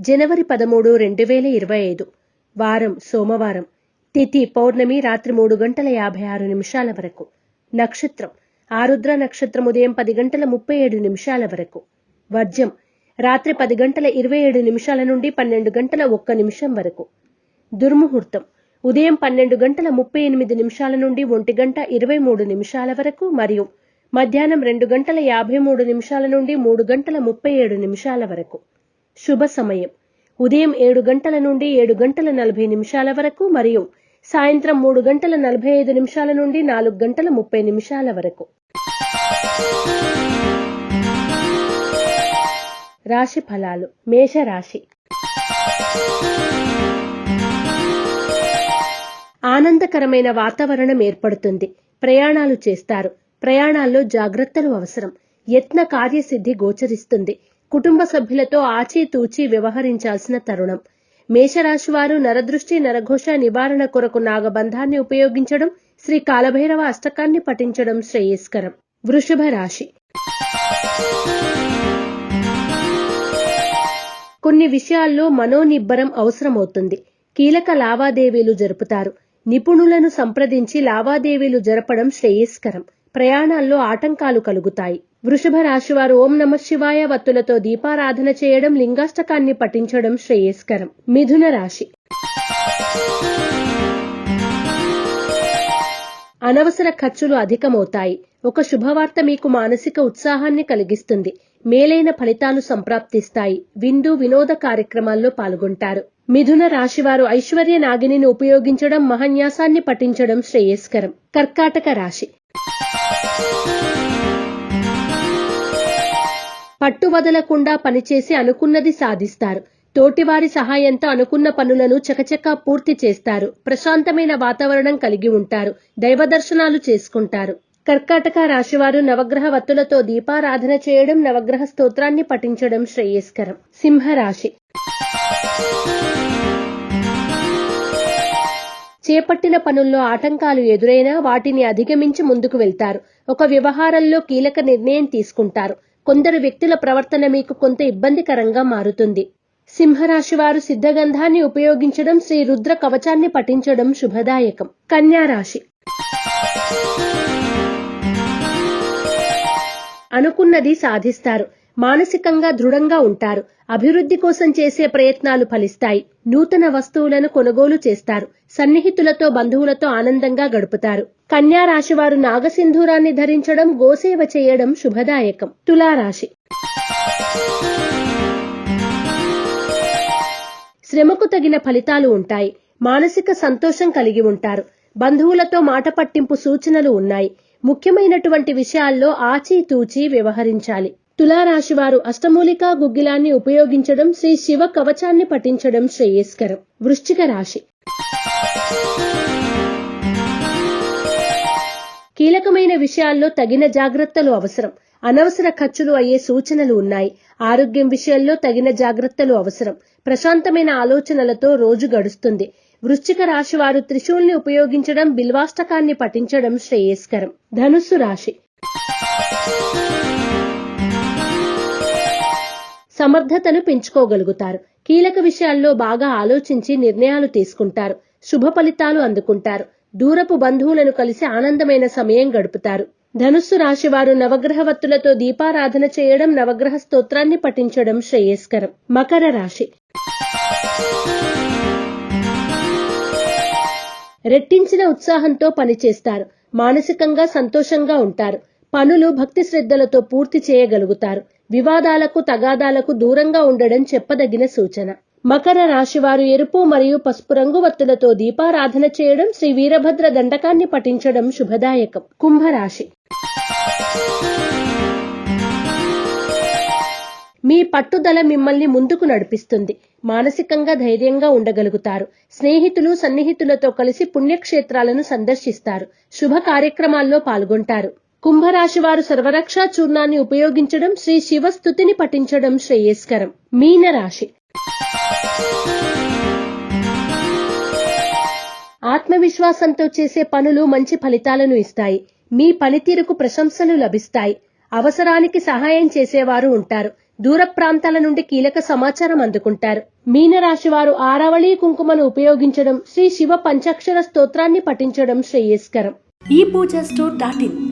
జనవరి పదమూడు రెండు వేల ఇరవై ఐదు. వారం సోమవారం. తిథి పౌర్ణమి రాత్రి మూడు గంటల యాభై ఆరు నిమిషాల వరకు. నక్షత్రం. ఆరుద్ర నక్షత్రం ఉదయం పది గంటల ముప్పై ఏడు నిమిషాల వరకు. వర్జం. రాత్రి పది గంటల ఇరవై ఏడు నిమిషాల నుండి పన్నెండు గంటల ఒక్క నిమిషం వరకు. దుర్ముహూర్తం. ఉదయం పన్నెండు గంటల ముప్పై ఎనిమిది నిమిషాల నుండి ఒంటి గంట ఇరవై మూడు నిమిషాల వరకు మరియు మధ్యాహ్నం రెండు గంటల యాభై మూడు నిమిషాల నుండి మూడు గంటల ముప్పై ఏడు నిమిషాల వరకు. శుభ సమయం. ఉదయం ఏడు గంటల నుండి ఏడు గంటల నలభై నిమిషాల వరకు మరియు సాయంత్రం మూడు గంటల నలభై ఐదు నిమిషాల నుండి నాలుగు గంటల ముప్పై నిమిషాల వరకు. రాశి ఫలాలు. మేషరాశి. ఆనందకరమైన వాతావరణం ఏర్పడుతుంది. ప్రయాణాలు చేస్తారు. ప్రయాణాల్లో జాగ్రత్తలు అవసరం. యత్న కార్యసిద్ధి గోచరిస్తుంది. కుటుంబ సభ్యులతో ఆచితూచి వ్యవహరించాల్సిన తరుణం. మేషరాశి వారు నరదృష్టి నరఘోష నివారణ కొరకు నాగబంధాన్ని ఉపయోగించడం శ్రీ కాలభైరవ అష్టకాన్ని పఠించడం శ్రేయస్కరం. వృషభ రాశి. కొన్ని విషయాల్లో మనోనిబ్బరం అవసరమవుతుంది. కీలక లావాదేవీలు జరుపుతారు. నిపుణులను సంప్రదించి లావాదేవీలు జరపడం శ్రేయస్కరం. ప్రయాణాల్లో ఆటంకాలు కలుగుతాయి. వృషభ రాశివారు ఓం నమ శివాయ వత్తులతో దీపారాధన చేయడం లింగాష్టకాన్ని పఠించడం శ్రేయస్కరం. మిథున రాశి. అనవసర ఖర్చులు అధికమవుతాయి. ఒక శుభవార్త మీకు మానసిక ఉత్సాహాన్ని కలిగిస్తుంది. మేలైన ఫలితాలు సంప్రాప్తిస్తాయి. విందు వినోద కార్యక్రమాల్లో పాల్గొంటారు. మిథున రాశివారు ఐశ్వర్య నాగిని ఉపయోగించడం మహన్యాసాన్ని పఠించడం శ్రేయస్కరం. కర్కాటక రాశి. పట్టు వదలకుండా పనిచేసి అనుకున్నది సాధిస్తారు. తోటివారి సహాయంతో అనుకున్న పనులను చకచకా పూర్తి చేస్తారు. ప్రశాంతమైన వాతావరణం కలిగి ఉంటారు. దైవ దర్శనాలు చేసుకుంటారు. కర్కాటక రాశివారు నవగ్రహ వత్తులతో దీపారాధన చేయడం నవగ్రహ స్తోత్రాన్ని పఠించడం శ్రేయస్కరం. సింహరాశి. చేపట్టిన పనుల్లో ఆటంకాలు ఎదురైనా వాటిని అధిగమించి ముందుకు వెళ్తారు. ఒక వ్యవహారంలో కీలక నిర్ణయం తీసుకుంటారు. కొందరు వ్యక్తుల ప్రవర్తన మీకు కొంత ఇబ్బందికరంగా మారుతుంది. సింహరాశి వారు సిద్ధగంధాన్ని ఉపయోగించడం శ్రీ రుద్ర కవచాన్ని పఠించడం శుభదాయకం. కన్యా రాశి అనుకున్నది సాధిస్తారు. మానసికంగా దృఢంగా ఉంటారు. అభివృద్ధి కోసం చేసే ప్రయత్నాలు ఫలిస్తాయి. నూతన వస్తువులను కొనుగోలు చేస్తారు. సన్నిహితులతో బంధువులతో ఆనందంగా గడుపుతారు. కన్యా రాశి వారు నాగసింధూరాన్ని ధరించడం గోసేవ చేయడం శుభదాయకం. తులారాశి. శ్రమకు తగిన ఫలితాలు ఉంటాయి. మానసిక సంతోషం కలిగి ఉంటారు. బంధువులతో మాట పట్టింపు సూచనలు ఉన్నాయి. ముఖ్యమైనటువంటి విషయాల్లో ఆచితూచి వ్యవహరించాలి. తులారాశి వారు అష్టమూలికా గుగ్గిలాన్ని ఉపయోగించడం శ్రీ శివ కవచాన్ని పఠించడం శ్రేయస్కరం. వృశ్చిక రాశి. కీలకమైన విషయాల్లో తగిన జాగ్రత్తలు అవసరం. అనవసర ఖర్చులు అయ్యే సూచనలు ఉన్నాయి. ఆరోగ్యం విషయంలో తగిన జాగ్రత్తలు అవసరం. ప్రశాంతమైన ఆలోచనలతో రోజు గడుస్తుంది. వృశ్చిక రాశి వారు త్రిశూల్ని ఉపయోగించడం బిల్వాష్టకాన్ని పఠించడం శ్రేయస్కరం. ధనుస్సు రాశి. సమర్థతను పెంచుకోగలుగుతారు. కీలక విషయాల్లో బాగా ఆలోచించి నిర్ణయాలు తీసుకుంటారు. శుభ ఫలితాలు అందుకుంటారు. దూరపు బంధువులను కలిసి ఆనందమైన సమయం గడుపుతారు. ధనుస్సు రాశి వారు నవగ్రహవత్తులతో దీపారాధన చేయడం నవగ్రహ స్తోత్రాన్ని పఠించడం శ్రేయస్కరం. మకర రాశి. రెట్టించిన ఉత్సాహంతో పనిచేస్తారు. మానసికంగా సంతోషంగా ఉంటారు. పనులు భక్తి శ్రద్ధలతో పూర్తి చేయగలుగుతారు. వివాదాలకు తగాదాలకు దూరంగా ఉండడం చెప్పదగిన సూచన. మకర రాశి వారు ఎరుపు మరియు పసుపు రంగు వత్తులతో దీపారాధన చేయడం శ్రీ వీరభద్ర దండకాన్ని పఠించడం శుభదాయకం. కుంభరాశి. మీ పట్టుదల మిమ్మల్ని ముందుకు నడిపిస్తుంది. మానసికంగా ధైర్యంగా ఉండగలుగుతారు. స్నేహితులు సన్నిహితులతో కలిసి పుణ్యక్షేత్రాలను సందర్శిస్తారు. శుభ కార్యక్రమాల్లో పాల్గొంటారు. కుంభరాశి వారు సర్వరక్షా చూర్ణాన్ని ఉపయోగించడం శ్రీ శివస్థుతిని పఠించడం శ్రేయస్కరం. మీనరాశి. ఆత్మవిశ్వాసంతో చేసే పనులు మంచి ఫలితాలను ఇస్తాయి. మీ పనితీరుకు ప్రశంసలు లభిస్తాయి. అవసరానికి సహాయం చేసేవారు ఉంటారు. దూర ప్రాంతాల నుండి కీలక సమాచారం అందుకుంటారు. మీనరాశి వారు ఆరావళి కుంకుమను ఉపయోగించడం శ్రీ శివ పంచాక్షర స్తోత్రాన్ని పఠించడం శ్రేయస్కరం. ఈ పూజ స్టోర్ డాట్ ఇన్.